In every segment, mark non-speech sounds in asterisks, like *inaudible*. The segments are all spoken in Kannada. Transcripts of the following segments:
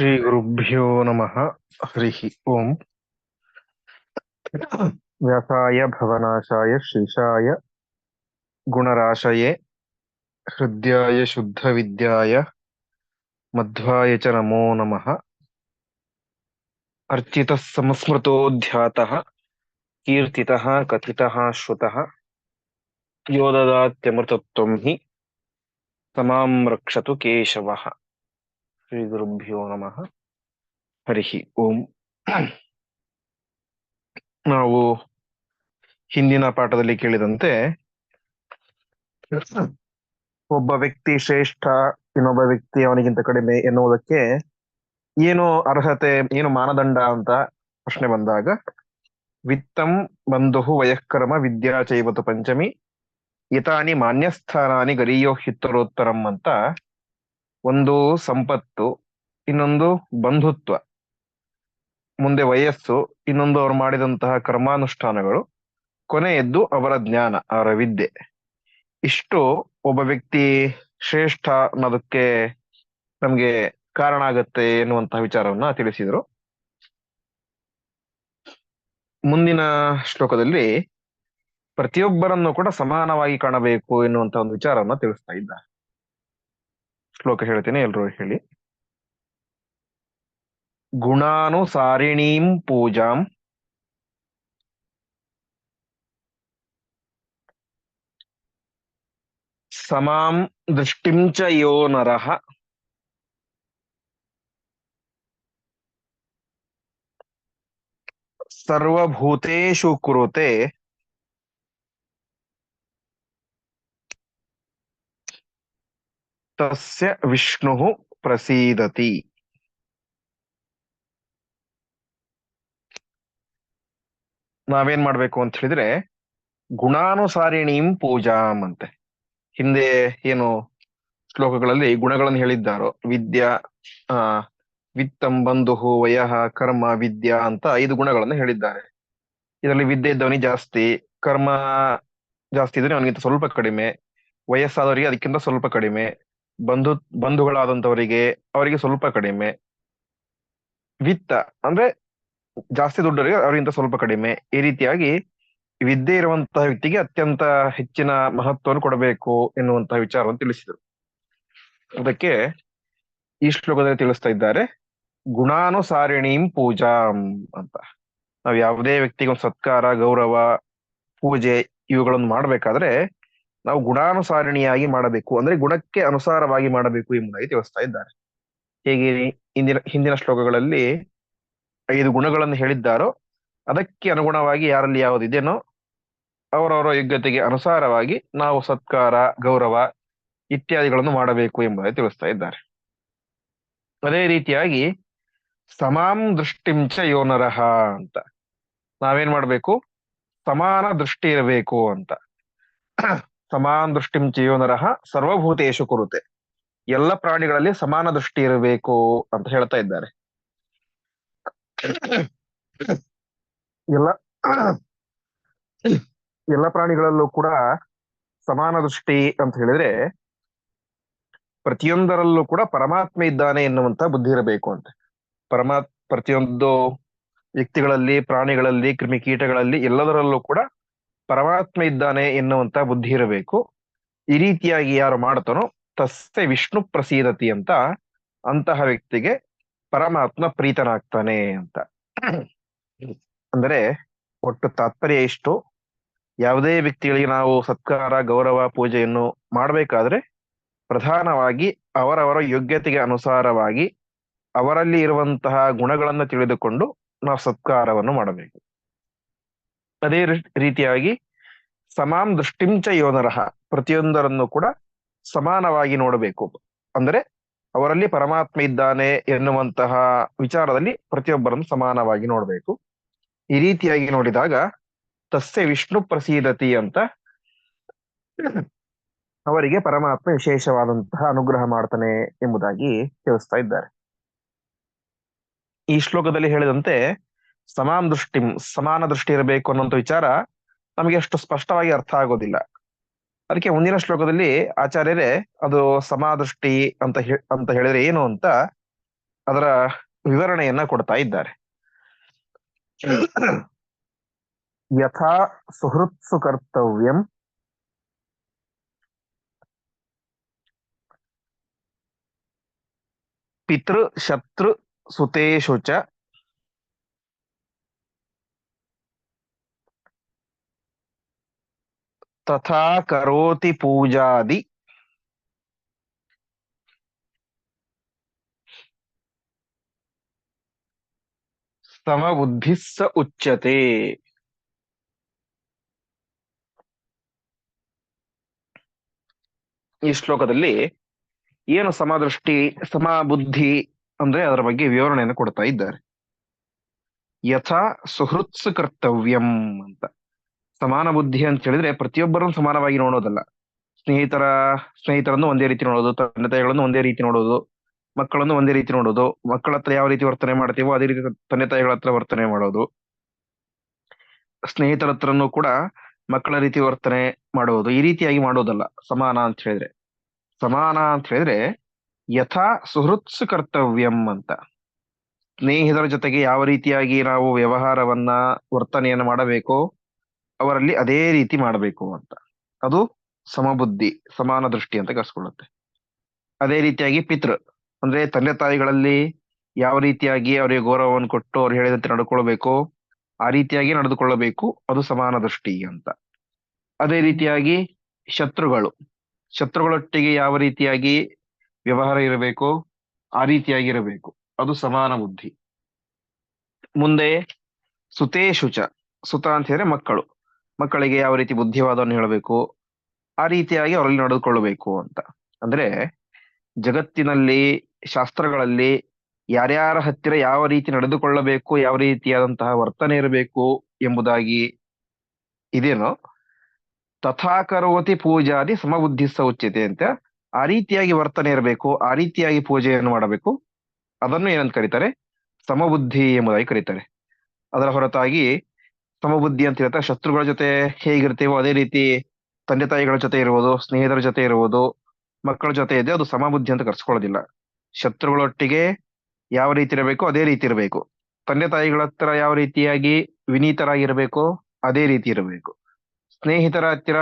श्रीगुरुभ्यो नमः। हरिः ओम्। व्यासाय, भवनाशाय, श्रीशाय, गुणराशये, हृद्याय, शुद्धविद्याय, मध्वाय च नमो नमः। अर्चितः संस्मृतोऽध्यातः, कीर्तितः, कथितः, श्रुतः, यो हि तमां रक्षतु केशवः। ಶ್ರೀಗುರುಭ್ಯೋ ನಮಃ ಹರಿ ಓಂ ನಾವು ಹಿಂದಿನ ಪಾಠದಲ್ಲಿ ಕೇಳಿದಂತೆ ಒಬ್ಬ ವ್ಯಕ್ತಿ ಶ್ರೇಷ್ಠ, ಇನ್ನೊಬ್ಬ ವ್ಯಕ್ತಿ ಅವನಿಗಿಂತ ಕಡಿಮೆ ಎನ್ನುವುದಕ್ಕೆ ಏನು ಅರ್ಹತೆ, ಏನು ಮಾನದಂಡ ಅಂತ ಪ್ರಶ್ನೆ ಬಂದಾಗ, ವಿತ್ತಂ ಬಂಧು ವಯಃಕರ್ಮ ವಿದ್ಯಾ ಚೈವತು ಪಂಚಮಿ, ಇತಾನಿ ಮಾನ್ಯಸ್ಥಾನಾನಿ ಗರಿಯೋ ಹಿತ್ತರೋತ್ತರಂ ಅಂತ ಒಂದು ಸಂಪತ್ತು, ಇನ್ನೊಂದು ಬಂಧುತ್ವ. ಮುಂದೆ ವಯಸ್ಸು, ಇನ್ನೊಂದು ಅವರು ಮಾಡಿದಂತಹ ಕರ್ಮಾನುಷ್ಠಾನಗಳು. ಕೊನೆಯದ್ದು ಅವರ ಜ್ಞಾನ, ಅವರ ವಿದ್ಯೆ. ಇಷ್ಟು ಒಬ್ಬ ವ್ಯಕ್ತಿ ಶ್ರೇಷ್ಠ ಅನ್ನೋದಕ್ಕೆ ನಮ್ಗೆ ಕಾರಣ ಆಗತ್ತೆ ಎನ್ನುವಂತಹ ವಿಚಾರವನ್ನ ತಿಳಿಸಿದರು. ಮುಂದಿನ ಶ್ಲೋಕದಲ್ಲಿ ಪ್ರತಿಯೊಬ್ಬರನ್ನು ಕೂಡ ಸಮಾನವಾಗಿ ಕಾಣಬೇಕು ಎನ್ನುವಂತಹ ಒಂದು ವಿಚಾರವನ್ನ ತಿಳಿಸ್ತಾ ಇದ್ದ. ಶ್ಲೋಕ ಹೇಳ್ತೇನೆ ಎಲ್ರೂ ಹೇಳಿ. ಗುಣಾನುಸಾರಿಣೀಂ ಪೂಜಾಂ. ಸಮಾಂ ದೃಷ್ಟಿಂ ಚ ಯೋ ನರಃ. ಸರ್ವಭೂತೇಷು ಕುರುತೆ ತಸ್ಯ ವಿಷ್ಣು ಪ್ರಸೀದತಿ ನಾವೇನ್ ಮಾಡ್ಬೇಕು ಅಂತ ಹೇಳಿದ್ರೆ, ಗುಣಾನುಸಾರಿಣೀಂ ಪೂಜಾಂ ಅಂತೆ. ಹಿಂದೆ ಏನು ಶ್ಲೋಕಗಳಲ್ಲಿ ಗುಣಗಳನ್ನು ಹೇಳಿದ್ದಾರೋ, ವಿದ್ಯಾ, ಆ, ವಿತ್ತಂ ಬಂಧು ವಯಃ ಕರ್ಮ ವಿದ್ಯಾ ಅಂತ ಐದು ಗುಣಗಳನ್ನು ಹೇಳಿದ್ದಾರೆ. ಇದರಲ್ಲಿ ವಿದ್ಯೆ ಇದ್ದವನಿ ಜಾಸ್ತಿ, ಕರ್ಮ ಜಾಸ್ತಿ ಇದ್ರೆ ಅವನಿಗಿಂತ ಸ್ವಲ್ಪ ಕಡಿಮೆ, ವಯಸ್ಸಾದವರಿಗೆ ಅದಕ್ಕಿಂತ ಸ್ವಲ್ಪ ಕಡಿಮೆ ಬಂಧು, ಬಂಧುಗಳಾದಂತವರಿಗೆ ಅವರಿಗೆ ಸ್ವಲ್ಪ ಕಡಿಮೆ. ವಿತ್ತ ಅಂದ್ರೆ ಜಾಸ್ತಿ ದುಡ್ಡವರಿಗೆ ಅವರಿಗಿಂತ ಸ್ವಲ್ಪ ಕಡಿಮೆ. ಈ ರೀತಿಯಾಗಿ ವಿದ್ಯೆ ಇರುವಂತಹ ವ್ಯಕ್ತಿಗೆ ಅತ್ಯಂತ ಹೆಚ್ಚಿನ ಮಹತ್ವವನ್ನು ಕೊಡಬೇಕು ಎನ್ನುವಂತಹ ವಿಚಾರವನ್ನು ತಿಳಿಸಿದರು. ಅದಕ್ಕೆ ಈ ಶ್ಲೋಕದಲ್ಲಿ ತಿಳಿಸ್ತಾ ಇದ್ದಾರೆ, ಗುಣಾನುಸಾರಿಣೀಂ ಪೂಜಾ ಅಂತ. ನಾವು ಯಾವುದೇ ವ್ಯಕ್ತಿಗೊಂದು ಸತ್ಕಾರ, ಗೌರವ, ಪೂಜೆ ಇವುಗಳನ್ನು ಮಾಡ್ಬೇಕಾದ್ರೆ ನಾವು ಗುಣಾನುಸಾರಣಿಯಾಗಿ ಮಾಡಬೇಕು. ಅಂದ್ರೆ ಗುಣಕ್ಕೆ ಅನುಸಾರವಾಗಿ ಮಾಡಬೇಕು ಎಂಬುದಾಗಿ ತಿಳಿಸ್ತಾ ಇದ್ದಾರೆ. ಹೇಗೆ ಹಿಂದಿನ ಹಿಂದಿನ ಶ್ಲೋಕಗಳಲ್ಲಿ ಐದು ಗುಣಗಳನ್ನು ಹೇಳಿದ್ದಾರೋ ಅದಕ್ಕೆ ಅನುಗುಣವಾಗಿ ಯಾರಲ್ಲಿ ಯಾವುದಿದೆನೋ ಅವರವರ ಯೋಗ್ಯತೆಗೆ ಅನುಸಾರವಾಗಿ ನಾವು ಸತ್ಕಾರ, ಗೌರವ ಇತ್ಯಾದಿಗಳನ್ನು ಮಾಡಬೇಕು ಎಂಬುದಾಗಿ ತಿಳಿಸ್ತಾ ಇದ್ದಾರೆ. ಅದೇ ರೀತಿಯಾಗಿ ಸಮಾಂ ದೃಷ್ಟಿಂಚ ಯೋನರಹ ಅಂತ. ನಾವೇನ್ ಮಾಡ್ಬೇಕು? ಸಮಾನ ದೃಷ್ಟಿ ಇರಬೇಕು ಅಂತ. ಸಮಾನ ದೃಷ್ಟಿಂ ಜೀವನರಹ ಸರ್ವಭೂತೇಶು ಕುರುತೆ. ಎಲ್ಲ ಪ್ರಾಣಿಗಳಲ್ಲಿ ಸಮಾನ ದೃಷ್ಟಿ ಇರಬೇಕು ಅಂತ ಹೇಳ್ತಾ ಇದ್ದಾರೆ. ಎಲ್ಲ ಎಲ್ಲ ಪ್ರಾಣಿಗಳಲ್ಲೂ ಕೂಡ ಸಮಾನ ದೃಷ್ಟಿ ಅಂತ ಹೇಳಿದ್ರೆ ಪ್ರತಿಯೊಂದರಲ್ಲೂ ಕೂಡ ಪರಮಾತ್ಮ ಇದ್ದಾನೆ ಎನ್ನುವಂತ ಬುದ್ಧಿ ಇರಬೇಕು ಅಂತ. ಪರಮಾತ್, ಪ್ರತಿಯೊಂದು ವ್ಯಕ್ತಿಗಳಲ್ಲಿ, ಪ್ರಾಣಿಗಳಲ್ಲಿ ಕ್ರಿಮಿಕೀಟಗಳಲ್ಲಿ ಎಲ್ಲದರಲ್ಲೂ ಕೂಡ ಪರಮಾತ್ಮ ಇದ್ದಾನೆ ಎನ್ನುವಂತ ಬುದ್ಧಿ ಇರಬೇಕು. ಈ ರೀತಿಯಾಗಿ ಯಾರು ಮಾಡ್ತಾನೋ ತಸ್ಸೆ ವಿಷ್ಣು ಪ್ರಸೀದತಿ ಅಂತ ಅಂತಹ ವ್ಯಕ್ತಿಗೆ ಪರಮಾತ್ಮ ಪ್ರೀತನಾಗ್ತಾನೆ ಅಂತ. ಅಂದರೆ ಒಟ್ಟು ತಾತ್ಪರ್ಯ ಇಷ್ಟು. ಯಾವುದೇ ವ್ಯಕ್ತಿಗಳಿಗೆ ನಾವು ಸತ್ಕಾರ, ಗೌರವ, ಪೂಜೆಯನ್ನು ಮಾಡಬೇಕಾದ್ರೆ ಪ್ರಧಾನವಾಗಿ ಅವರವರ ಯೋಗ್ಯತೆಗೆ ಅನುಸಾರವಾಗಿ ಅವರಲ್ಲಿ ಇರುವಂತಹ ಗುಣಗಳನ್ನು ತಿಳಿದುಕೊಂಡು ನಾವು ಸತ್ಕಾರವನ್ನು ಮಾಡಬೇಕು. ಅದೇ ರೀತಿಯಾಗಿ ಸಮಾಂ ದೃಷ್ಟಿಂಚ ಯೋನರಹ ಪ್ರತಿಯೊಂದರನ್ನು ಕೂಡ ಸಮಾನವಾಗಿ ನೋಡಬೇಕು. ಅಂದರೆ ಅವರಲ್ಲಿ ಪರಮಾತ್ಮ ಇದ್ದಾನೆ ಎನ್ನುವಂತಹ ವಿಚಾರದಲ್ಲಿ ಪ್ರತಿಯೊಬ್ಬರನ್ನು ಸಮಾನವಾಗಿ ನೋಡಬೇಕು. ಈ ರೀತಿಯಾಗಿ ನೋಡಿದಾಗ ತಸ್ಯ ವಿಷ್ಣು ಪ್ರಸೀದತಿ ಅಂತ ಅವರಿಗೆ ಪರಮಾತ್ಮ ವಿಶೇಷವಾದಂತಹ ಅನುಗ್ರಹ ಮಾಡ್ತಾನೆ ಎಂಬುದಾಗಿ ತಿಳಿಸ್ತಾ ಇದ್ದಾರೆ. ಈ ಶ್ಲೋಕದಲ್ಲಿ ಹೇಳಿದಂತೆ ಸಮಾನ ದೃಷ್ಟಿ ಸಮಾನ ದೃಷ್ಟಿ ಇರಬೇಕು ಅನ್ನುವಂಥ ವಿಚಾರ ನಮಗೆ ಅಷ್ಟು ಸ್ಪಷ್ಟವಾಗಿ ಅರ್ಥ ಆಗೋದಿಲ್ಲ. ಅದಕ್ಕೆ ಮುಂದಿನ ಶ್ಲೋಕದಲ್ಲಿ ಆಚಾರ್ಯರೇ, ಅದು ಸಮಾದೃಷ್ಟಿ ಅಂತ ಅಂತ ಹೇಳಿದ್ರೆ ಏನು ಅಂತ ಅದರ ವಿವರಣೆಯನ್ನ ಕೊಡ್ತಾ ಇದ್ದಾರೆ. ಯಥಾ ಸುಹೃತ್ಸು ಕರ್ತವ್ಯಂ ಪಿತೃ ಶತ್ರು ಸುತೇಶು ಚ ತಥಾ ಕರೋತಿ ಪೂಜಾದಿ ಸಮಬುದ್ಧಿಸ್ಸ ಉಚ್ಯತೆ ಈ ಶ್ಲೋಕದಲ್ಲಿ ಏನು ಸಮದೃಷ್ಟಿ, ಸಮಬುದ್ಧಿ ಅಂದ್ರೆ ಅದರ ಬಗ್ಗೆ ವಿವರಣೆಯನ್ನು ಕೊಡ್ತಾ ಇದ್ದಾರೆ. ಯಥಾ ಸುಹೃತ್ಸು ಕರ್ತವ್ಯಂ ಅಂತ. ಸಮಾನ ಬುದ್ಧಿ ಅಂತ ಹೇಳಿದ್ರೆ ಪ್ರತಿಯೊಬ್ಬರನ್ನು ಸಮಾನವಾಗಿ ನೋಡೋದಲ್ಲ. ಸ್ನೇಹಿತರ, ಸ್ನೇಹಿತರನ್ನು ಒಂದೇ ರೀತಿ ನೋಡೋದು ತಂದೆ ತಾಯಿಗಳನ್ನು ಒಂದೇ ರೀತಿ ನೋಡೋದು, ಮಕ್ಕಳನ್ನು ಒಂದೇ ರೀತಿ ನೋಡೋದು, ಮಕ್ಕಳ ಹತ್ರ ಯಾವ ರೀತಿ ವರ್ತನೆ ಮಾಡ್ತೀವೋ ಅದೇ ರೀತಿ ತಂದೆ ತಾಯಿಗಳ ಹತ್ರ ವರ್ತನೆ ಮಾಡೋದು. ಸ್ನೇಹಿತರ ಹತ್ರನೂ ಕೂಡ ಮಕ್ಕಳ ರೀತಿ ವರ್ತನೆ ಮಾಡುವುದು ಈ ರೀತಿಯಾಗಿ ಮಾಡೋದಲ್ಲ, ಸಮಾನ ಅಂತ ಹೇಳಿದ್ರೆ. ಸಮಾನ ಅಂತ ಹೇಳಿದ್ರೆ ಯಥಾ ಸುಹೃತ್ಸು ಕರ್ತವ್ಯಂ ಅಂತ. ಸ್ನೇಹಿತರ ಜೊತೆಗೆ ಯಾವ ರೀತಿಯಾಗಿ ನಾವು ವ್ಯವಹಾರವನ್ನ, ವರ್ತನೆಯನ್ನ ಮಾಡಬೇಕೋ ಅವರಲ್ಲಿ ಅದೇ ರೀತಿ ಮಾಡಬೇಕು ಅಂತ. ಅದು ಸಮಬುದ್ಧಿ, ಸಮಾನ ದೃಷ್ಟಿ ಅಂತ ಕರ್ಸ್ಕೊಳ್ಳುತ್ತೆ. ಅದೇ ರೀತಿಯಾಗಿ ಪಿತೃ, ಅಂದ್ರೆ ತಂದೆ ತಾಯಿಗಳಲ್ಲಿ ಯಾವ ರೀತಿಯಾಗಿ ಅವರಿಗೆ ಗೌರವವನ್ನು ಕೊಟ್ಟು ಅವ್ರು ಹೇಳಿದಂತೆ ನಡ್ಕೊಳ್ಬೇಕು, ಆ ರೀತಿಯಾಗಿ ನಡೆದುಕೊಳ್ಳಬೇಕು, ಅದು ಸಮಾನ ದೃಷ್ಟಿ ಅಂತ. ಅದೇ ರೀತಿಯಾಗಿ ಶತ್ರುಗಳು, ಶತ್ರುಗಳೊಟ್ಟಿಗೆ ಯಾವ ರೀತಿಯಾಗಿ ವ್ಯವಹಾರ ಇರಬೇಕು, ಆ ರೀತಿಯಾಗಿ ಇರಬೇಕು, ಅದು ಸಮಾನ ಬುದ್ಧಿ. ಮುಂದೆ ಸುತೇಶುಚ, ಸುತ ಅಂತ ಹೇಳಿದ್ರೆ ಮಕ್ಕಳು. ಮಕ್ಕಳಿಗೆ ಯಾವ ರೀತಿ ಬುದ್ಧಿವಾದವನ್ನು ಹೇಳಬೇಕು, ಆ ರೀತಿಯಾಗಿ ಅವರಲ್ಲಿ ನಡೆದುಕೊಳ್ಳಬೇಕು ಅಂತ. ಅಂದ್ರೆ ಜಗತ್ತಿನಲ್ಲಿ, ಶಾಸ್ತ್ರಗಳಲ್ಲಿ ಯಾರ್ಯಾರ ಹತ್ತಿರ ಯಾವ ರೀತಿ ನಡೆದುಕೊಳ್ಳಬೇಕು, ಯಾವ ರೀತಿಯಾದಂತಹ ವರ್ತನೆ ಇರಬೇಕು ಎಂಬುದಾಗಿ ಇದೇನೋ? ತಥಾಕರೋತಿ ಪೂಜಾದಿ ಸಮಬುದ್ಧಿ ಸೌಚ್ಯತೆ ಅಂತ. ಆ ರೀತಿಯಾಗಿ ವರ್ತನೆ ಇರಬೇಕು, ಆ ರೀತಿಯಾಗಿ ಪೂಜೆಯನ್ನು ಮಾಡಬೇಕು. ಅದನ್ನು ಏನಂತ ಕರೀತಾರೆ? ಸಮಬುದ್ಧಿ ಎಂಬುದಾಗಿ ಕರೀತಾರೆ. ಅದರ ಹೊರತಾಗಿ ಸಮಬುದ್ಧಿ ಅಂತ ಇರುತ್ತೆ. ಶತ್ರುಗಳ ಜೊತೆ ಹೇಗಿರ್ತೀವೋ ಅದೇ ರೀತಿ ತಂದೆ ತಾಯಿಗಳ ಜೊತೆ ಇರುವುದು ಸ್ನೇಹಿತರ ಜೊತೆ ಇರುವುದು ಮಕ್ಕಳ ಜೊತೆ ಇದೆ ಅದು ಸಮಬುದ್ಧಿ ಅಂತ ಕರ್ಸ್ಕೊಳ್ಳೋದಿಲ್ಲ. ಶತ್ರುಗಳೊಟ್ಟಿಗೆ ಯಾವ ರೀತಿ ಇರಬೇಕು ಅದೇ ರೀತಿ ಇರಬೇಕು. ತಂದೆ ತಾಯಿಗಳ ಹತ್ರ ಯಾವ ರೀತಿಯಾಗಿ ವಿನೀತರಾಗಿರ್ಬೇಕು ಅದೇ ರೀತಿ ಇರಬೇಕು. ಸ್ನೇಹಿತರ ಹತ್ತಿರ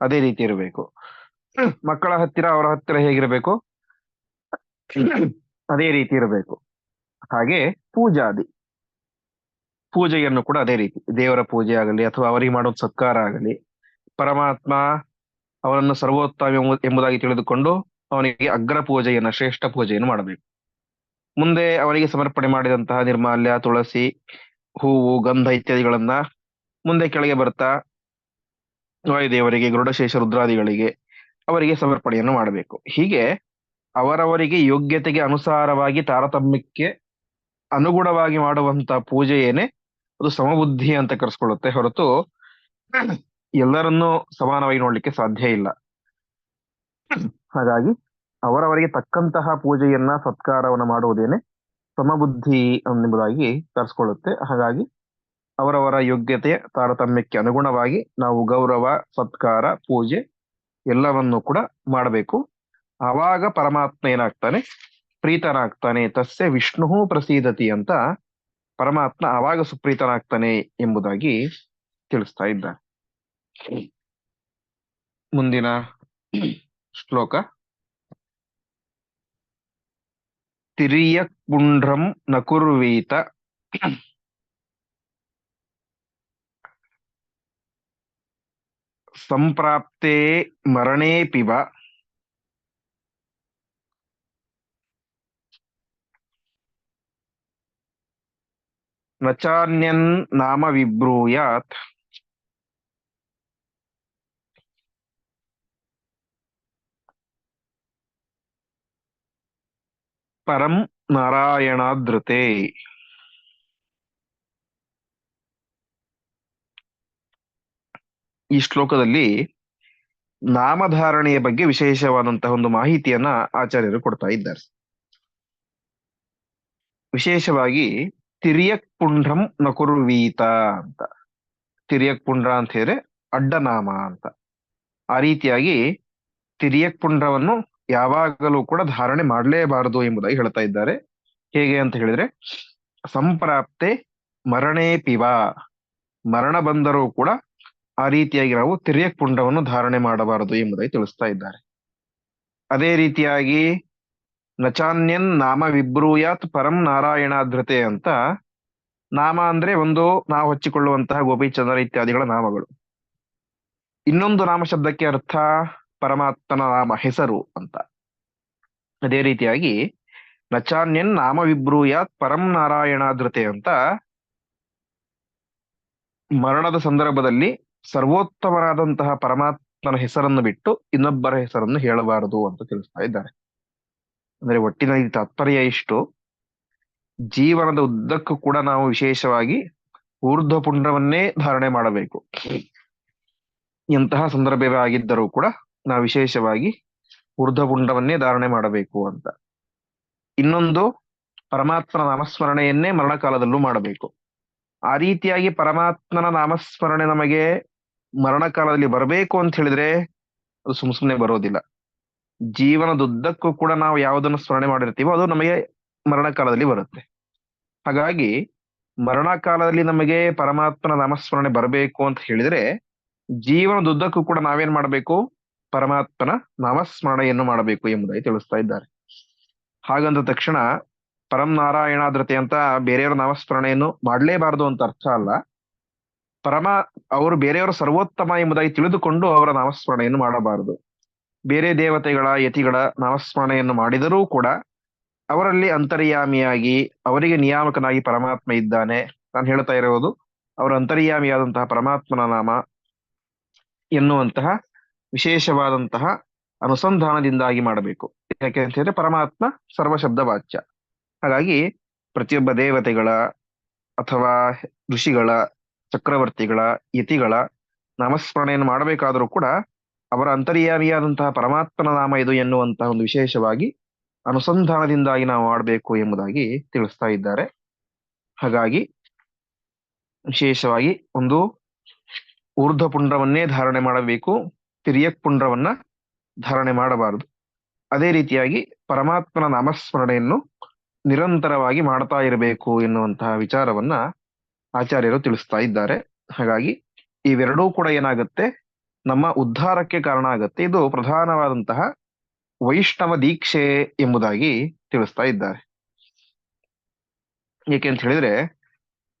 ಅದೇ ರೀತಿ ಇರಬೇಕು. *clears throat* ಮಕ್ಕಳ ಹತ್ತಿರ ಅವರ ಹತ್ತಿರ ಹೇಗಿರಬೇಕು? *clears throat* ಅದೇ ರೀತಿ ಇರಬೇಕು. ಹಾಗೆ ಪೂಜಾದಿ. ಪೂಜೆಯನ್ನು ಕೂಡ ಅದೇ ರೀತಿ, ದೇವರ ಪೂಜೆ ಆಗಲಿ ಅಥವಾ ಅವರಿಗೆ ಮಾಡುವ ಸತ್ಕಾರ ಆಗಲಿ, ಪರಮಾತ್ಮ ಅವನನ್ನು ಸರ್ವೋತ್ತಮ ಎಂಬು- ಎಂಬುದಾಗಿ ತಿಳಿದುಕೊಂಡು ಅವನಿಗೆ ಅಗ್ರ ಪೂಜೆಯನ್ನ, ಶ್ರೇಷ್ಠ ಪೂಜೆಯನ್ನು ಮಾಡಬೇಕು. ಮುಂದೆ ಅವರಿಗೆ ಸಮರ್ಪಣೆ ಮಾಡಿದಂತಹ ನಿರ್ಮಾಲ್ಯ, ತುಳಸಿ, ಹೂವು, ಗಂಧ ಇತ್ಯಾದಿಗಳನ್ನ ಮುಂದೆ ಕೆಳಗೆ ಬರ್ತಾ ವಾಯುದೇವರಿಗೆ, ಗರುಡಶೇಷ ರುದ್ರಾದಿಗಳಿಗೆ ಅವರಿಗೆ ಸಮರ್ಪಣೆಯನ್ನು ಮಾಡಬೇಕು. ಹೀಗೆ ಅವರವರಿಗೆ ಯೋಗ್ಯತೆಗೆ ಅನುಸಾರವಾಗಿ ತಾರತಮ್ಯಕ್ಕೆ ಅನುಗುಣವಾಗಿ ಮಾಡುವಂತ ಪೂಜೆಯೇನೆ ಅದು ಸಮಬುದ್ಧಿ ಅಂತ ಕರೆಸ್ಕೊಳ್ಳುತ್ತೆ ಹೊರತು ಎಲ್ಲರನ್ನೂ ಸಮಾನವಾಗಿ ನೋಡ್ಲಿಕ್ಕೆ ಸಾಧ್ಯ ಇಲ್ಲ. ಹಾಗಾಗಿ ಅವರವರಿಗೆ ತಕ್ಕಂತಹ ಪೂಜೆಯನ್ನ, ಸತ್ಕಾರವನ್ನು ಮಾಡುವುದೇನೆ ಸಮಬುದ್ಧಿ ಎಂಬುದಾಗಿ ಕರೆಸ್ಕೊಳ್ಳುತ್ತೆ. ಹಾಗಾಗಿ ಅವರವರ ಯೋಗ್ಯತೆ, ತಾರತಮ್ಯಕ್ಕೆ ಅನುಗುಣವಾಗಿ ನಾವು ಗೌರವ, ಸತ್ಕಾರ, ಪೂಜೆ ಎಲ್ಲವನ್ನು ಕೂಡ ಮಾಡಬೇಕು. ಆವಾಗ ಪರಮಾತ್ಮ ಏನಾಗ್ತಾನೆ? ಪ್ರೀತನಾಗ್ತಾನೆ. ತಸ್ಯ ವಿಷ್ಣು ಪ್ರಸೀದತಿ ಅಂತ ಪರಮಾತ್ಮ ಆವಾಗ ಸುಪ್ರೀತನಾಗ್ತಾನೆ ಎಂಬುದಾಗಿ ತಿಳಿಸ್ತಾ ಇದ್ದ ಮುಂದಿನ ಶ್ಲೋಕ. ತಿರಿಯ ಪುಂಡ್ರಂ ನಕುರ್ವೀತ. ಸಂಪ್ರಾಪ್ತೇ ಮರಣೇ ನಚಾನ್ಯನ್ ನಾಮ ವಿಬ್ರೂಯಾತ್. ಪರಂ ನಾರಾಯಣಾದೃತೆ ಈ ಶ್ಲೋಕದಲ್ಲಿ ನಾಮಧಾರಣೆಯ ಬಗ್ಗೆ ವಿಶೇಷವಾದಂತಹ ಒಂದು ಮಾಹಿತಿಯನ್ನ ಆಚಾರ್ಯರು ಕೊಡ್ತಾ ಇದ್ದಾರೆ. ವಿಶೇಷವಾಗಿ ತಿರಿಯಕ್ ಪುಂಡ್ರಂ ನಕುರ್ವೀತ ಅಂತ. ತಿರಿಯಕ್ ಪುಂಡ್ರ ಅಂತ ಹೇಳಿದ್ರೆ ಅಡ್ಡನಾಮ ಅಂತ. ಆ ರೀತಿಯಾಗಿ ತಿರಿಯಕ್ ಪುಂಡ್ರವನ್ನು ಯಾವಾಗಲೂ ಕೂಡ ಧಾರಣೆ ಮಾಡಲೇಬಾರದು ಎಂಬುದಾಗಿ ಹೇಳ್ತಾ ಇದ್ದಾರೆ. ಹೇಗೆ ಅಂತ ಹೇಳಿದ್ರೆ, ಸಂಪ್ರಾಪ್ತೆ ಮರಣೇ ಪಿವ. ಮರಣ ಬಂದರೂ ಕೂಡ ಆ ರೀತಿಯಾಗಿ ನಾವು ತಿರಿಯಕ್ ಪುಂಡವನ್ನು ಧಾರಣೆ ಮಾಡಬಾರದು ಎಂಬುದಾಗಿ ತಿಳಿಸ್ತಾ ಇದ್ದಾರೆ. ಅದೇ ರೀತಿಯಾಗಿ ನಚಾನ್ಯನ್ ನಾಮ ವಿಬ್ರೂಯಾತ್ ಪರಂ ನಾರಾಯಣಾದ್ರತೆ ಅಂತ. ನಾಮ ಅಂದ್ರೆ ಒಂದು ನಾವು ಹಚ್ಚಿಕೊಳ್ಳುವಂತಹ ಗೋಪಿಚಂದ್ರ ಇತ್ಯಾದಿಗಳ ನಾಮಗಳು. ಇನ್ನೊಂದು ನಾಮ ಶಬ್ದಕ್ಕೆ ಅರ್ಥ ಪರಮಾತ್ಮನ ನಾಮ ಹೆಸರು ಅಂತ. ಅದೇ ರೀತಿಯಾಗಿ ನಚಾನ್ಯನ್ ನಾಮ ವಿಬ್ರೂಯಾತ್ ಪರಂ ನಾರಾಯಣಾದ್ರತೆ ಅಂತ ಮರಣದ ಸಂದರ್ಭದಲ್ಲಿ ಸರ್ವೋತ್ತಮರಾದಂತಹ ಪರಮಾತ್ಮನ ಹೆಸರನ್ನು ಬಿಟ್ಟು ಇನ್ನೊಬ್ಬರ ಹೆಸರನ್ನು ಹೇಳಬಾರದು ಅಂತ ತಿಳಿಸ್ತಾ ಇದ್ದಾರೆ. ಅಂದ್ರೆ ಒಟ್ಟಿನಲ್ಲಿ ತಾತ್ಪರ್ಯ ಇಷ್ಟು. ಜೀವನದ ಉದ್ದಕ್ಕೂ ಕೂಡ ನಾವು ವಿಶೇಷವಾಗಿ ಊರ್ಧ್ವ ಪುಂಡ್ರವನ್ನೇ ಧಾರಣೆ ಮಾಡಬೇಕು. ಎಂತಹ ಸಂದರ್ಭವೇ ಆಗಿದ್ದರೂ ಕೂಡ ನಾವು ವಿಶೇಷವಾಗಿ ಊರ್ಧ್ವ ಪುಂಡ್ರವನ್ನೇ ಧಾರಣೆ ಮಾಡಬೇಕು ಅಂತ. ಇನ್ನೊಂದು, ಪರಮಾತ್ಮನ ನಾಮಸ್ಮರಣೆಯನ್ನೇ ಮರಣಕಾಲದಲ್ಲೂ ಮಾಡಬೇಕು. ಆ ರೀತಿಯಾಗಿ ಪರಮಾತ್ಮನ ನಾಮಸ್ಮರಣೆ ನಮಗೆ ಮರಣಕಾಲದಲ್ಲಿ ಬರಬೇಕು ಅಂತ ಹೇಳಿದ್ರೆ ಅದು ಸುಮ್ ಸುಮ್ನೆ ಬರೋದಿಲ್ಲ. ಜೀವನದುದ್ದಕ್ಕೂ ಕೂಡ ನಾವು ಯಾವುದನ್ನು ಸ್ಮರಣೆ ಮಾಡಿರ್ತೀವೋ ಅದು ನಮಗೆ ಮರಣಕಾಲದಲ್ಲಿ ಬರುತ್ತೆ. ಹಾಗಾಗಿ ಮರಣಕಾಲದಲ್ಲಿ ನಮಗೆ ಪರಮಾತ್ಮನ ನಾಮಸ್ಮರಣೆ ಬರಬೇಕು ಅಂತ ಹೇಳಿದ್ರೆ ಜೀವನದುದ್ದಕ್ಕೂ ಕೂಡ ನಾವೇನ್ ಮಾಡಬೇಕು? ಪರಮಾತ್ಮನ ನಾಮಸ್ಮರಣೆಯನ್ನು ಮಾಡಬೇಕು ಎಂಬುದಾಗಿ ತಿಳಿಸ್ತಾ ಇದ್ದಾರೆ. ಹಾಗಂದ ತಕ್ಷಣ ಪರಂ ನಾರಾಯಣಾದ್ರತೆ ಅಂತ ಬೇರೆಯವರ ನಾಮಸ್ಮರಣೆಯನ್ನು ಮಾಡಲೇಬಾರದು ಅಂತ ಅರ್ಥ ಅಲ್ಲ. ಪರಮ, ಅವರು ಬೇರೆಯವರ ಸರ್ವೋತ್ತಮ ಎಂಬುದಾಗಿ ತಿಳಿದುಕೊಂಡು ಅವರ ನಾಮಸ್ಮರಣೆಯನ್ನು ಮಾಡಬಾರದು. ಬೇರೆ ದೇವತೆಗಳ ಯತಿಗಳ ನಾಮಸ್ಮರಣೆಯನ್ನು ಮಾಡಿದರೂ ಕೂಡ ಅವರಲ್ಲಿ ಅಂತರ್ಯಾಮಿಯಾಗಿ ಅವರಿಗೆ ನಿಯಾಮಕನಾಗಿ ಪರಮಾತ್ಮ ಇದ್ದಾನೆ. ನಾನು ಹೇಳ್ತಾ ಇರೋದು, ಅವರ ಅಂತರ್ಯಾಮಿಯಾದಂತಹ ಪರಮಾತ್ಮನ ನಾಮ ಎನ್ನುವಂತಹ ವಿಶೇಷವಾದಂತಹ ಅನುಸಂಧಾನದಿಂದಾಗಿ ಮಾಡಬೇಕು. ಯಾಕೆ ಅಂತ ಹೇಳಿದ್ರೆ ಪರಮಾತ್ಮ ಸರ್ವಶಬ್ದ ವಾಚ್ಯ. ಹಾಗಾಗಿ ಪ್ರತಿಯೊಬ್ಬ ದೇವತೆಗಳ ಅಥವಾ ಋಷಿಗಳ, ಚಕ್ರವರ್ತಿಗಳ, ಯತಿಗಳ ನಾಮಸ್ಮರಣೆಯನ್ನು ಮಾಡಬೇಕಾದರೂ ಕೂಡ ಅವರ ಅಂತರ್ಯಾಮಿಯಾದಂತಹ ಪರಮಾತ್ಮನ ನಾಮ ಇದು ಎನ್ನುವಂತಹ ಒಂದು ವಿಶೇಷವಾಗಿ ಅನುಸಂಧಾನದಿಂದಾಗಿ ನಾವು ಆಡಬೇಕು ಎಂಬುದಾಗಿ ತಿಳಿಸ್ತಾ ಇದ್ದಾರೆ. ಹಾಗಾಗಿ ವಿಶೇಷವಾಗಿ ಒಂದು ಊರ್ಧ್ವ ಪುಂಡ್ರವನ್ನೇ ಧಾರಣೆ ಮಾಡಬೇಕು, ತಿರಿಯಕ್ ಪುಂಡ್ರವನ್ನ ಧಾರಣೆ ಮಾಡಬಾರದು. ಅದೇ ರೀತಿಯಾಗಿ ಪರಮಾತ್ಮನ ನಾಮಸ್ಮರಣೆಯನ್ನು ನಿರಂತರವಾಗಿ ಮಾಡ್ತಾ ಇರಬೇಕು ಎನ್ನುವಂತಹ ವಿಚಾರವನ್ನ ಆಚಾರ್ಯರು ತಿಳಿಸ್ತಾ ಇದ್ದಾರೆ. ಹಾಗಾಗಿ ಇವೆರಡೂ ಕೂಡ ಏನಾಗುತ್ತೆ? ನಮ್ಮ ಉದ್ಧಾರಕ್ಕೆ ಕಾರಣ ಆಗುತ್ತೆ. ಇದು ಪ್ರಧಾನವಾದಂತಹ ವೈಷ್ಣವ ದೀಕ್ಷೆ ಎಂಬುದಾಗಿ ತಿಳಿಸ್ತಾ ಇದ್ದಾರೆ. ಏಕೆ ಅಂತ ಹೇಳಿದ್ರೆ,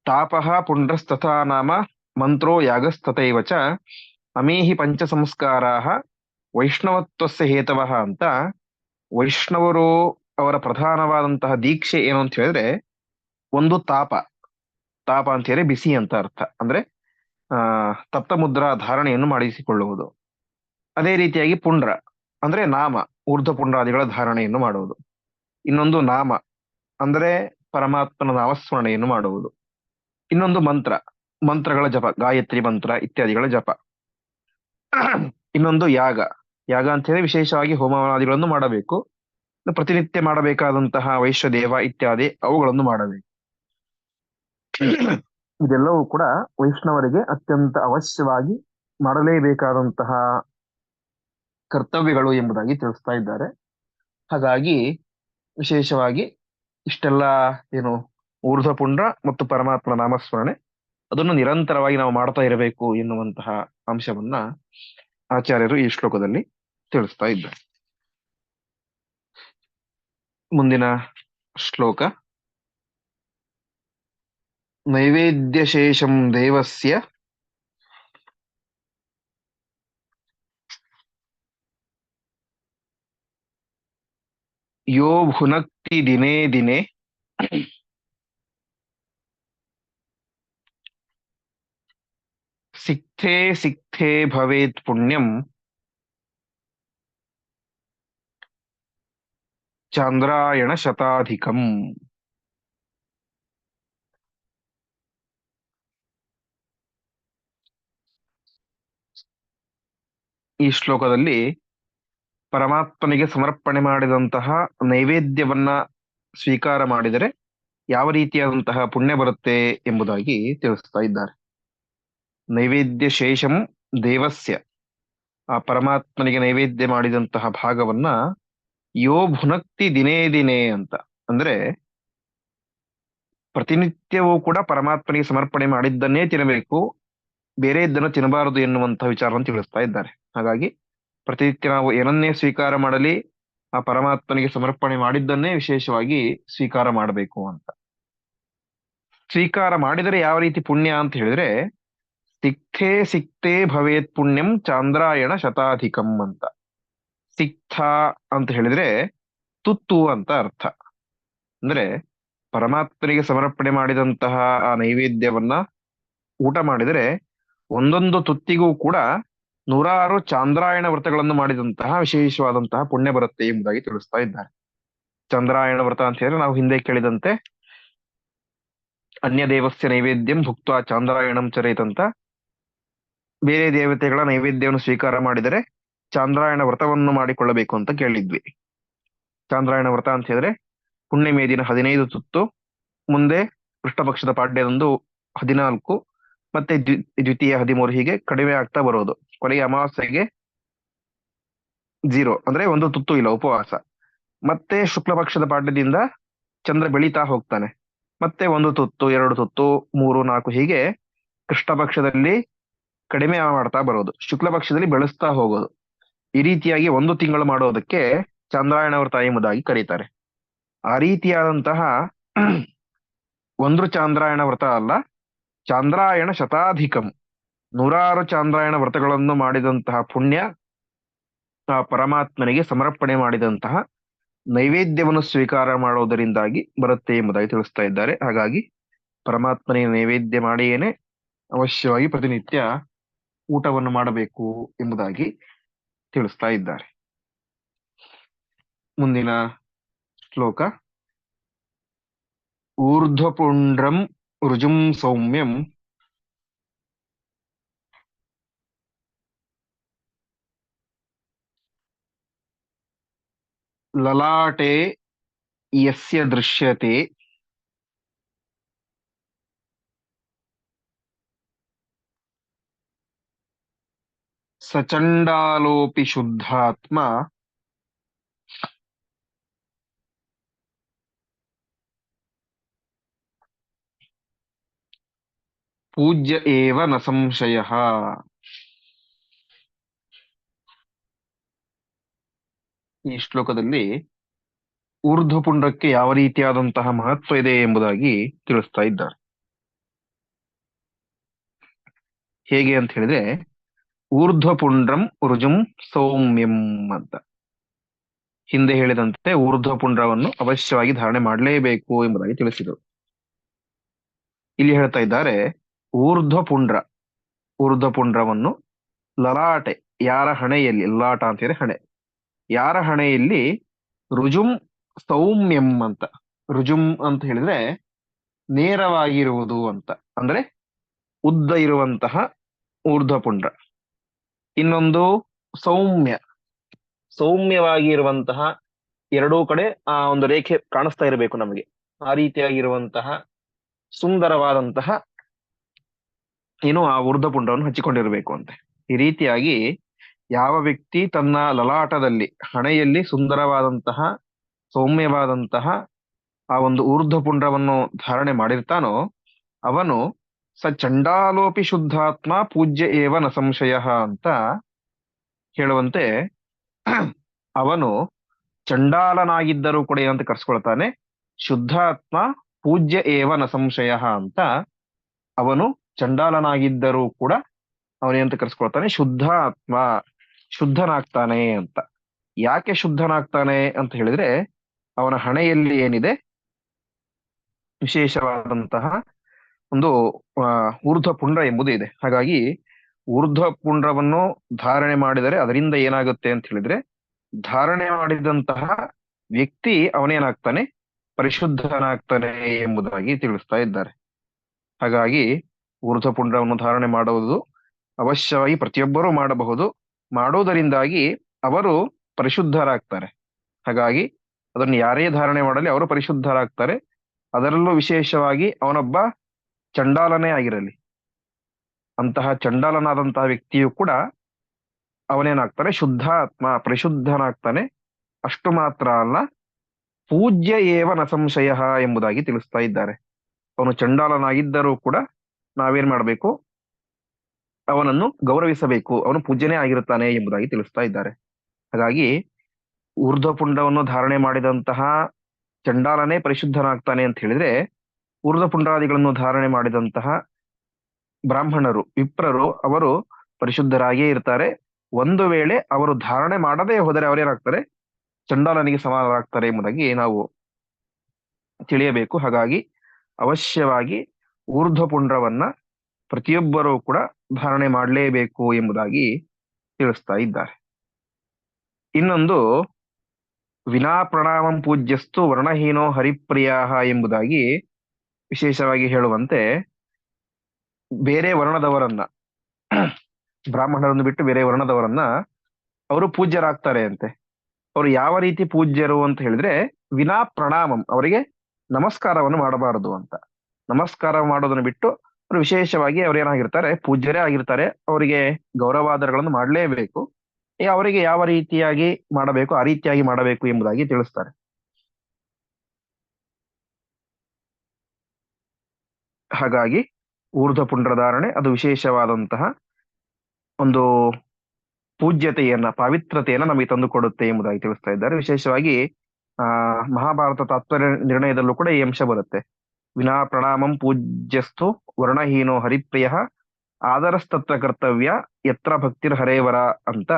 ತಾಪಃ ಪುಂಡ್ರಸ್ತಥಾ ನಾಮ ಮಂತ್ರೋ ಯಾಗಸ್ತಥೈವ ಚ ಅಮೇಹಿ ಪಂಚ ಸಂಸ್ಕಾರಾಹ ವೈಷ್ಣವತ್ವಸ್ಯ ಹೇತವಃ ಅಂತ ವೈಷ್ಣವರು ಅವರ ಪ್ರಧಾನವಾದಂತಹ ದೀಕ್ಷೆ ಏನು ಅಂತ ಹೇಳಿದ್ರೆ, ಒಂದು ತಾಪ. ತಾಪ ಅಂತ ಹೇಳಿ ಬಿಸಿ ಅಂತ ಅರ್ಥ. ಅಂದ್ರೆ ತಪ್ತ ಮುದ್ರಾ ಧಾರಣೆಯನ್ನು ಮಾಡಿಸಿಕೊಳ್ಳುವುದು. ಅದೇ ರೀತಿಯಾಗಿ ಪುಂಡ್ರ, ಅಂದ್ರೆ ನಾಮ, ಊರ್ಧ್ವ ಪುಂಡ್ರಾದಿಗಳ ಧಾರಣೆಯನ್ನು ಮಾಡುವುದು. ಇನ್ನೊಂದು ನಾಮ, ಅಂದ್ರೆ ಪರಮಾತ್ಮನ ನಾಮಸ್ಮರಣೆಯನ್ನು ಮಾಡುವುದು. ಇನ್ನೊಂದು ಮಂತ್ರ, ಮಂತ್ರಗಳ ಜಪ, ಗಾಯತ್ರಿ ಮಂತ್ರ ಇತ್ಯಾದಿಗಳ ಜಪ. ಇನ್ನೊಂದು ಯಾಗ ಯಾಗ ಅಂತ ಹೇಳಿ ವಿಶೇಷವಾಗಿ ಹೋಮವಾದಿಗಳನ್ನು ಮಾಡಬೇಕು. ಪ್ರತಿನಿತ್ಯ ಮಾಡಬೇಕಾದಂತಹ ವೈಶ್ವದೇವ ಇತ್ಯಾದಿ ಅವುಗಳನ್ನು ಮಾಡಬೇಕು. ಇದೆಲ್ಲವೂ ಕೂಡ ವೈಷ್ಣವರಿಗೆ ಅತ್ಯಂತ ಅವಶ್ಯವಾಗಿ ಮಾಡಲೇಬೇಕಾದಂತಹ ಕರ್ತವ್ಯಗಳು ಎಂಬುದಾಗಿ ತಿಳಿಸ್ತಾ ಇದ್ದಾರೆ. ಹಾಗಾಗಿ ವಿಶೇಷವಾಗಿ ಇಷ್ಟೆಲ್ಲ ಏನು ಊರ್ಧ್ವಪುಂಡ್ರ ಮತ್ತು ಪರಮಾತ್ಮ ನಾಮಸ್ಮರಣೆ, ಅದನ್ನು ನಿರಂತರವಾಗಿ ನಾವು ಮಾಡ್ತಾ ಇರಬೇಕು ಎನ್ನುವಂತಹ ಅಂಶವನ್ನ ಆಚಾರ್ಯರು ಈ ಶ್ಲೋಕದಲ್ಲಿ ತಿಳಿಸ್ತಾ ಇದ್ದಾರೆ. ಮುಂದಿನ ಶ್ಲೋಕ. ನೈವೇದ್ಯಶೇಷಂ ದೇವಸ್ಯ ಯೋ ಭುನಕ್ತಿ ದಿನೇ ದಿನೇ ಸಿಕ್ಥೇ ಸಿಕ್ಥೇ ಭವೇತ್ ಪುಣ್ಯಂ ಚಾಂದ್ರಾಯಣ ಈ ಶ್ಲೋಕದಲ್ಲಿ ಪರಮಾತ್ಮನಿಗೆ ಸಮರ್ಪಣೆ ಮಾಡಿದಂತಹ ನೈವೇದ್ಯವನ್ನ ಸ್ವೀಕಾರ ಮಾಡಿದರೆ ಯಾವ ರೀತಿಯಾದಂತಹ ಪುಣ್ಯ ಬರುತ್ತೆ ಎಂಬುದಾಗಿ ತಿಳಿಸ್ತಾ ಇದ್ದಾರೆ. ನೈವೇದ್ಯ ಶೇಷಂ ದೇವಸ್ಯ. ಆ ಪರಮಾತ್ಮನಿಗೆ ನೈವೇದ್ಯ ಮಾಡಿದಂತಹ ಭಾಗವನ್ನ ಯೋ ಭುನಕ್ತಿ ದಿನೇ ದಿನೇ ಅಂತ. ಅಂದ್ರೆ ಪ್ರತಿನಿತ್ಯವೂ ಕೂಡ ಪರಮಾತ್ಮನಿಗೆ ಸಮರ್ಪಣೆ ಮಾಡಿದ್ದನ್ನೇ ತಿನ್ನಬೇಕು ಬೇರೆ ಇದ್ದನ್ನು ತಿನ್ನಬಾರದು ಎನ್ನುವಂತಹ ವಿಚಾರವನ್ನು ತಿಳಿಸ್ತಾ ಇದ್ದಾರೆ. ಹಾಗಾಗಿ ಪ್ರತಿನಿತ್ಯ ನಾವು ಏನನ್ನೇ ಸ್ವೀಕಾರ ಮಾಡಲಿ, ಆ ಪರಮಾತ್ಮನಿಗೆ ಸಮರ್ಪಣೆ ಮಾಡಿದ್ದನ್ನೇ ವಿಶೇಷವಾಗಿ ಸ್ವೀಕಾರ ಮಾಡಬೇಕು ಅಂತ. ಸ್ವೀಕಾರ ಮಾಡಿದರೆ ಯಾವ ರೀತಿ ಪುಣ್ಯ ಅಂತ ಹೇಳಿದ್ರೆ ಸಿಕ್ಥೇ ಸಿಕ್ತೇ ಭವೇತ್ ಪುಣ್ಯಂ ಚಾಂದ್ರಾಯಣ ಶತಾಧಿಕಂ ಅಂತ. ಸಿಕ್ಥ ಅಂತ ಹೇಳಿದ್ರೆ ತುತ್ತು ಅಂತ ಅರ್ಥ. ಅಂದ್ರೆ ಪರಮಾತ್ಮನಿಗೆ ಸಮರ್ಪಣೆ ಮಾಡಿದಂತಹ ಆ ನೈವೇದ್ಯವನ್ನ ಊಟ ಮಾಡಿದರೆ ಒಂದೊಂದು ತುತ್ತಿಗೂ ಕೂಡ ನೂರಾರು ಚಾಂದ್ರಾಯಣ ವ್ರತಗಳನ್ನು ಮಾಡಿದಂತಹ ವಿಶೇಷವಾದಂತಹ ಪುಣ್ಯ ಬರುತ್ತೆ ಎಂಬುದಾಗಿ ತಿಳಿಸ್ತಾ ಇದ್ದಾರೆ. ಚಂದ್ರಾಯಣ ವ್ರತ ಅಂತ ಹೇಳಿದ್ರೆ ನಾವು ಹಿಂದೆ ಕೇಳಿದಂತೆ ಅನ್ಯ ದೇವಸ್ಯ ನೈವೇದ್ಯಂ ಭುಕ್ತ ಚಾಂದ್ರಾಯಣಂ ಚರೈತಂತ ಬೇರೆ ದೇವತೆಗಳ ನೈವೇದ್ಯವನ್ನು ಸ್ವೀಕಾರ ಮಾಡಿದರೆ ಚಾಂದ್ರಾಯಣ ವ್ರತವನ್ನು ಮಾಡಿಕೊಳ್ಳಬೇಕು ಅಂತ ಕೇಳಿದ್ವಿ. ಚಾಂದ್ರಾಯಣ ವ್ರತ ಅಂತ ಹೇಳಿದ್ರೆ ಪುಣ್ಯ ದಿನ ಹದಿನೈದು ತುತ್ತು, ಮುಂದೆ ಕೃಷ್ಣಪಕ್ಷದ ಪಾಡ್ಯದಂದು ಹದಿನಾಲ್ಕು ಮತ್ತೆ ದ್ವಿ, ದ್ವಿತೀಯ ಹದಿಮೂರು ಹೀಗೆ ಕಡಿಮೆ ಆಗ್ತಾ ಬರೋದು. ಕೊನೆಗೆ ಅಮಾವಾಸ್ಯೆಗೆ ಜೀರೋ ಅಂದ್ರೆ ಒಂದು ತುತ್ತು ಇಲ್ಲ, ಉಪವಾಸ. ಮತ್ತೆ ಶುಕ್ಲ ಪಕ್ಷದ ಪಾಠದಿಂದ ಚಂದ್ರ ಬೆಳೀತಾ ಹೋಗ್ತಾನೆ. ಮತ್ತೆ ಒಂದು ತುತ್ತು, ಎರಡು ತುತ್ತು, ಮೂರು, ನಾಲ್ಕು ಹೀಗೆ ಕೃಷ್ಣ ಪಕ್ಷದಲ್ಲಿ ಕಡಿಮೆ ಮಾಡ್ತಾ ಬರೋದು. ಶುಕ್ಲ ಪಕ್ಷದಲ್ಲಿ ಬೆಳೆಸ್ತಾ ಹೋಗೋದು. ಈ ರೀತಿಯಾಗಿ ಒಂದು ತಿಂಗಳು ಮಾಡೋದಕ್ಕೆ ಚಂದ್ರಾಯಣ ವ್ರತ ಎಂಬುದಾಗಿ ಕರೀತಾರೆ. ಆ ರೀತಿಯಾದಂತಹ ಒಂದು ಚಾಂದ್ರಾಯಣ ವ್ರತ ಅಲ್ಲ ಚಾಂದ್ರಾಯಣ ಶತಾಧಿಕಂ. ನೂರಾರು ಚಾಂದ್ರಾಯಣ ವ್ರತಗಳನ್ನು ಮಾಡಿದಂತಹ ಪುಣ್ಯ, ಆ ಪರಮಾತ್ಮನಿಗೆ ಸಮರ್ಪಣೆ ಮಾಡಿದಂತಹ ನೈವೇದ್ಯವನ್ನು ಸ್ವೀಕಾರ ಮಾಡುವುದರಿಂದಾಗಿ ಬರುತ್ತೆ ಎಂಬುದಾಗಿ ತಿಳಿಸ್ತಾ ಇದ್ದಾರೆ. ಹಾಗಾಗಿ ಪರಮಾತ್ಮನಿಗೆ ನೈವೇದ್ಯ ಮಾಡಿಯೇನೆ ಅವಶ್ಯವಾಗಿ ಪ್ರತಿನಿತ್ಯ ಊಟವನ್ನು ಮಾಡಬೇಕು ಎಂಬುದಾಗಿ ತಿಳಿಸ್ತಾ ಇದ್ದಾರೆ. ಮುಂದಿನ ಶ್ಲೋಕ. ಊರ್ಧ್ವಪುಂಡ್ರಂ ರುಜುಂ ಸೌಮ್ಯಂ ಲಲಾಟೆ ಯಸ್ಯ ದೃಶ್ಯತೆ ಸಚಂಡಾಲೋಪಿ ಶುದ್ಧಾತ್ಮ ಪೂಜ್ಯ ಏವ ನ ಸಂಶಯ. ಈ ಶ್ಲೋಕದಲ್ಲಿ ಊರ್ಧ್ವಪುಂಡಕ್ಕೆ ಯಾವ ರೀತಿಯಾದಂತಹ ಮಹತ್ವ ಇದೆ ಎಂಬುದಾಗಿ ತಿಳಿಸ್ತಾ ಇದ್ದಾರೆ. ಹೇಗೆ ಅಂತ ಹೇಳಿದ್ರೆ, ಊರ್ಧ್ವಪುಂಡ್ರಂ ರುಜುಂ ಸೌಮ್ಯಂ ಅಂತ. ಹಿಂದೆ ಹೇಳಿದಂತೆ ಊರ್ಧ್ವಪುಂಡ್ರವನ್ನು ಅವಶ್ಯವಾಗಿ ಧಾರಣೆ ಮಾಡಲೇಬೇಕು ಎಂಬುದಾಗಿ ತಿಳಿಸಿದರು. ಇಲ್ಲಿ ಹೇಳ್ತಾ ಇದ್ದಾರೆ ಊರ್ಧ್ವಪುಂಡ್ರ, ಊರ್ಧ್ವಪುಂಡ್ರವನ್ನು ಲಲಾಟೆ, ಯಾರ ಹಣೆಯಲ್ಲಿ, ಲಲಾಟ ಅಂತ ಹೇಳಿ ಹಣೆ. ಯಾರ ಹಣೆಯಲ್ಲಿ? ರುಜುಂ ಸೌಮ್ಯಂ ಅಂತ. ರುಜುಂ ಅಂತ ಹೇಳಿದ್ರೆ ನೇರವಾಗಿರುವುದು ಅಂತ. ಅಂದ್ರೆ ಉದ್ದ ಇರುವಂತಹ ಊರ್ಧ್ವಪುಂಡ್ರ. ಇನ್ನೊಂದು ಸೌಮ್ಯ. ಸೌಮ್ಯವಾಗಿ ಇರುವಂತಹ ಎರಡೂ ಕಡೆ ಆ ಒಂದು ರೇಖೆ ಕಾಣಿಸ್ತಾ ಇರಬೇಕು ನಮಗೆ. ಆ ರೀತಿಯಾಗಿರುವಂತಹ ಸುಂದರವಾದಂತಹ ಏನು ಆ ಊರ್ಧ್ವಪುಂಡವನ್ನು ಹಚ್ಚಿಕೊಂಡಿರಬೇಕು ಅಂತೆ. ಈ ರೀತಿಯಾಗಿ ಯಾವ ವ್ಯಕ್ತಿ ತನ್ನ ಲಲಾಟದಲ್ಲಿ, ಹಣೆಯಲ್ಲಿ ಸುಂದರವಾದಂತಹ, ಸೌಮ್ಯವಾದಂತಹ ಆ ಒಂದು ಊರ್ಧ್ವಪುಂಡ್ರವನ್ನು ಧಾರಣೆ ಮಾಡಿರ್ತಾನೋ, ಅವನು ಸ ಚಂಡಾಲೋಪಿ ಶುದ್ಧಾತ್ಮ ಪೂಜ್ಯ ಏವ ನ ಸಂಶಯ ಅಂತ ಹೇಳುವಂತೆ ಅವನು ಚಂಡಾಲನಾಗಿದ್ದರೂ ಕೂಡ ಏನಂತ ಕರ್ಸ್ಕೊಳ್ತಾನೆ, ಶುದ್ಧಾತ್ಮ ಪೂಜ್ಯ ಏವ ನ ಸಂಶಯ ಅಂತ ಅವನು ಚಂಡಾಲನಾಗಿದ್ದರೂ ಕೂಡ ಅವನೇಂತ ಕರೆಸ್ಕೊಳ್ತಾನೆ ಶುದ್ಧ ಆತ್ಮ ಶುದ್ಧನಾಗ್ತಾನೆ ಅಂತ. ಯಾಕೆ ಶುದ್ಧನಾಗ್ತಾನೆ ಅಂತ ಹೇಳಿದ್ರೆ, ಅವನ ಹಣೆಯಲ್ಲಿ ಏನಿದೆ? ವಿಶೇಷವಾದಂತಹ ಒಂದು ಊರ್ಧ್ವ ಪುಂಡ್ರ ಎಂಬುದು ಇದೆ. ಹಾಗಾಗಿ ಊರ್ಧ್ವ ಪುಂಡ್ರವನ್ನು ಧಾರಣೆ ಮಾಡಿದರೆ ಅದರಿಂದ ಏನಾಗುತ್ತೆ ಅಂತ ಹೇಳಿದ್ರೆ, ಧಾರಣೆ ಮಾಡಿದಂತಹ ವ್ಯಕ್ತಿ ಅವನೇನಾಗ್ತಾನೆ? ಪರಿಶುದ್ಧನಾಗ್ತಾನೆ ಎಂಬುದಾಗಿ ತಿಳಿಸ್ತಾ ಇದ್ದಾರೆ. ಹಾಗಾಗಿ ಊರ್ಧ್ವ ಪುಂಡ್ರವನ್ನು ಧಾರಣೆ ಮಾಡುವುದು ಅವಶ್ಯವಾಗಿ ಪ್ರತಿಯೊಬ್ಬರೂ ಮಾಡಬಹುದು. ಮಾಡುವುದರಿಂದಾಗಿ ಅವರು ಪರಿಶುದ್ಧರಾಗ್ತಾರೆ. ಹಾಗಾಗಿ ಅದನ್ನು ಯಾರೇ ಧಾರಣೆ ಮಾಡಲಿ ಅವರು ಪರಿಶುದ್ಧರಾಗ್ತಾರೆ. ಅದರಲ್ಲೂ ವಿಶೇಷವಾಗಿ ಅವನೊಬ್ಬ ಚಂಡಾಲನೇ ಆಗಿರಲಿ. ಅಂತಹ ಚಂಡಾಲನಾದಂತಹ ವ್ಯಕ್ತಿಯು ಕೂಡ ಅವನೇನಾಗ್ತಾನೆ? ಶುದ್ಧ ಆತ್ಮ ಪರಿಶುದ್ಧನಾಗ್ತಾನೆ. ಅಷ್ಟು ಮಾತ್ರ ಅಲ್ಲ, ಪೂಜ್ಯ ಏವ ನ ಸಂಶಯ ಎಂಬುದಾಗಿ ತಿಳಿಸ್ತಾ ಇದ್ದಾರೆ. ಅವನು ಚಂಡಾಲನಾಗಿದ್ದರೂ ಕೂಡ ನಾವೇನ್ ಮಾಡಬೇಕು? ಅವನನ್ನು ಗೌರವಿಸಬೇಕು. ಅವನು ಪೂಜ್ಯನೇ ಆಗಿರುತ್ತಾನೆ ಎಂಬುದಾಗಿ ತಿಳಿಸ್ತಾ ಇದ್ದಾರೆ. ಹಾಗಾಗಿ ಊರ್ಧ್ವಪುಂಡವನ್ನು ಧಾರಣೆ ಮಾಡಿದಂತಹ ಚಂಡಾಲನೇ ಪರಿಶುದ್ಧನಾಗ್ತಾನೆ ಅಂತ ಹೇಳಿದ್ರೆ, ಊರ್ಧ್ವಪುಂಡಾದಿಗಳನ್ನು ಧಾರಣೆ ಮಾಡಿದಂತಹ ಬ್ರಾಹ್ಮಣರು, ವಿಪ್ರರು ಅವರು ಪರಿಶುದ್ಧರಾಗಿಯೇ ಇರ್ತಾರೆ. ಒಂದು ವೇಳೆ ಅವರು ಧಾರಣೆ ಮಾಡದೇ ಹೋದರೆ ಅವರೇನಾಗ್ತಾರೆ? ಚಂಡಾಲನಿಗೆ ಸಮಾನರಾಗ್ತಾರೆ ಎಂಬುದಾಗಿ ನಾವು ತಿಳಿಯಬೇಕು. ಹಾಗಾಗಿ ಅವಶ್ಯವಾಗಿ ಊರ್ಧ್ವಪುಂಡ್ರವನ್ನ ಪ್ರತಿಯೊಬ್ಬರೂ ಕೂಡ ಧಾರಣೆ ಮಾಡಲೇಬೇಕು ಎಂಬುದಾಗಿ ತಿಳಿಸ್ತಾ ಇದ್ದಾರೆ. ಇನ್ನೊಂದು, ವಿನಾ ಪ್ರಣಾಮಂ ಪೂಜ್ಯಸ್ತು ವರ್ಣಹೀನೋ ಹರಿಪ್ರಿಯ ಎಂಬುದಾಗಿ ವಿಶೇಷವಾಗಿ ಹೇಳುವಂತೆ ಬೇರೆ ವರ್ಣದವರನ್ನ, ಬ್ರಾಹ್ಮಣರನ್ನು ಬಿಟ್ಟು ಬೇರೆ ವರ್ಣದವರನ್ನ ಅವರು ಪೂಜ್ಯರಾಗ್ತಾರೆ ಅಂತೆ. ಅವರು ಯಾವ ರೀತಿ ಪೂಜ್ಯರು ಅಂತ ಹೇಳಿದ್ರೆ ವಿನಾ ಪ್ರಣಾಮಂ, ಅವರಿಗೆ ನಮಸ್ಕಾರವನ್ನು ಮಾಡಬಾರದು ಅಂತ. ನಮಸ್ಕಾರ ಮಾಡೋದನ್ನು ಬಿಟ್ಟು ಅವರು ವಿಶೇಷವಾಗಿ ಅವ್ರು ಏನಾಗಿರ್ತಾರೆ, ಪೂಜ್ಯರೇ ಆಗಿರ್ತಾರೆ, ಅವರಿಗೆ ಗೌರವಾದರಗಳನ್ನು ಮಾಡಲೇಬೇಕು. ಅವರಿಗೆ ಯಾವ ರೀತಿಯಾಗಿ ಮಾಡಬೇಕು, ಆ ರೀತಿಯಾಗಿ ಮಾಡಬೇಕು ಎಂಬುದಾಗಿ ತಿಳಿಸ್ತಾರೆ. ಹಾಗಾಗಿ ಊರ್ಧ ಪುಂಡ್ರಧಾರಣೆ ಅದು ವಿಶೇಷವಾದಂತಹ ಒಂದು ಪೂಜ್ಯತೆಯನ್ನ ಪಾವಿತ್ರತೆಯನ್ನ ನಮಗೆ ತಂದು ಕೊಡುತ್ತೆ ಎಂಬುದಾಗಿ ತಿಳಿಸ್ತಾ ಇದ್ದಾರೆ. ವಿಶೇಷವಾಗಿ, ಆ, ಮಹಾಭಾರತ ತಾತ್ಪರ್ಯ ನಿರ್ಣಯದಲ್ಲೂ ಕೂಡ ಈ ಅಂಶ ಬರುತ್ತೆ. ವಿನಾ ಪ್ರಣಾಮಂ ಪೂಜ್ಯಸ್ತು ವರ್ಣಹೀನೋ ಹರಿಪ್ರಿಯ ಆದರಸ್ತತ್ವ ಕರ್ತವ್ಯ ಯತ್ರ ಭಕ್ತಿರ್ ಹರೇವರ ಅಂತ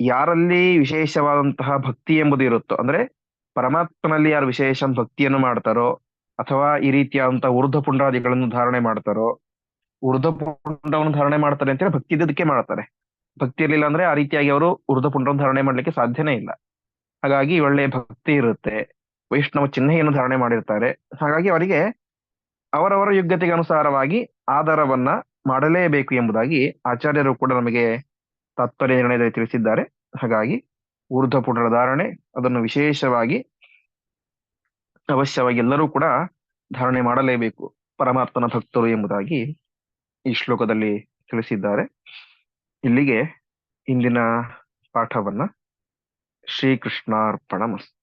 ಯಾರಲ್ಲಿ ವಿಶೇಷವಾದಂತಹ ಭಕ್ತಿ ಎಂಬುದು ಇರುತ್ತೋ, ಅಂದ್ರೆ ಪರಮಾತ್ಮನಲ್ಲಿ ಯಾರು ವಿಶೇಷ ಭಕ್ತಿಯನ್ನು ಮಾಡ್ತಾರೋ ಅಥವಾ ಈ ರೀತಿಯಾದಂತಹ ಊರ್ಧ್ವ ಪುಂಡಾದಿಗಳನ್ನು ಧಾರಣೆ ಮಾಡ್ತಾರೋ, ಊರ್ಧ್ವ ಪುಂಡವನ್ನು ಧಾರಣೆ ಮಾಡ್ತಾರೆ ಅಂತೇಳಿ ಭಕ್ತಿ ಇದ್ದದಕ್ಕೆ ಮಾಡ್ತಾರೆ. ಭಕ್ತಿ ಇರಲಿಲ್ಲ ಅಂದ್ರೆ ಆ ರೀತಿಯಾಗಿ ಅವರು ಊರ್ಧ್ವ ಪುಂಡವನ್ನು ಧಾರಣೆ ಮಾಡ್ಲಿಕ್ಕೆ ಸಾಧ್ಯನೇ ಇಲ್ಲ. ಹಾಗಾಗಿ ಒಳ್ಳೆ ಭಕ್ತಿ ಇರುತ್ತೆ. ವೈಷ್ಣವ ಚಿಹ್ನೆಯನ್ನು ಧಾರಣೆ ಮಾಡಿರ್ತಾರೆ. ಹಾಗಾಗಿ ಅವರಿಗೆ ಅವರವರ ಯೋಗ್ಯತೆಗೆ ಅನುಸಾರವಾಗಿ ಆಧಾರವನ್ನ ಮಾಡಲೇಬೇಕು ಎಂಬುದಾಗಿ ಆಚಾರ್ಯರು ಕೂಡ ನಮಗೆ ತಾತ್ಪರ್ಯ ನಿರ್ಣಯದಲ್ಲಿ ತಿಳಿಸಿದ್ದಾರೆ. ಹಾಗಾಗಿ ಊರ್ಧ್ವ ಪುಟರ ಧಾರಣೆ, ಅದನ್ನು ವಿಶೇಷವಾಗಿ ಅವಶ್ಯವಾಗಿ ಎಲ್ಲರೂ ಕೂಡ ಧಾರಣೆ ಮಾಡಲೇಬೇಕು ಪರಮಾತ್ಮನ ಭಕ್ತರು ಎಂಬುದಾಗಿ ಈ ಶ್ಲೋಕದಲ್ಲಿ ತಿಳಿಸಿದ್ದಾರೆ. ಇಲ್ಲಿಗೆ ಇಂದಿನ ಪಾಠವನ್ನ ಶ್ರೀಕೃಷ್ಣಾರ್ಪಣ ಮಸ್ತು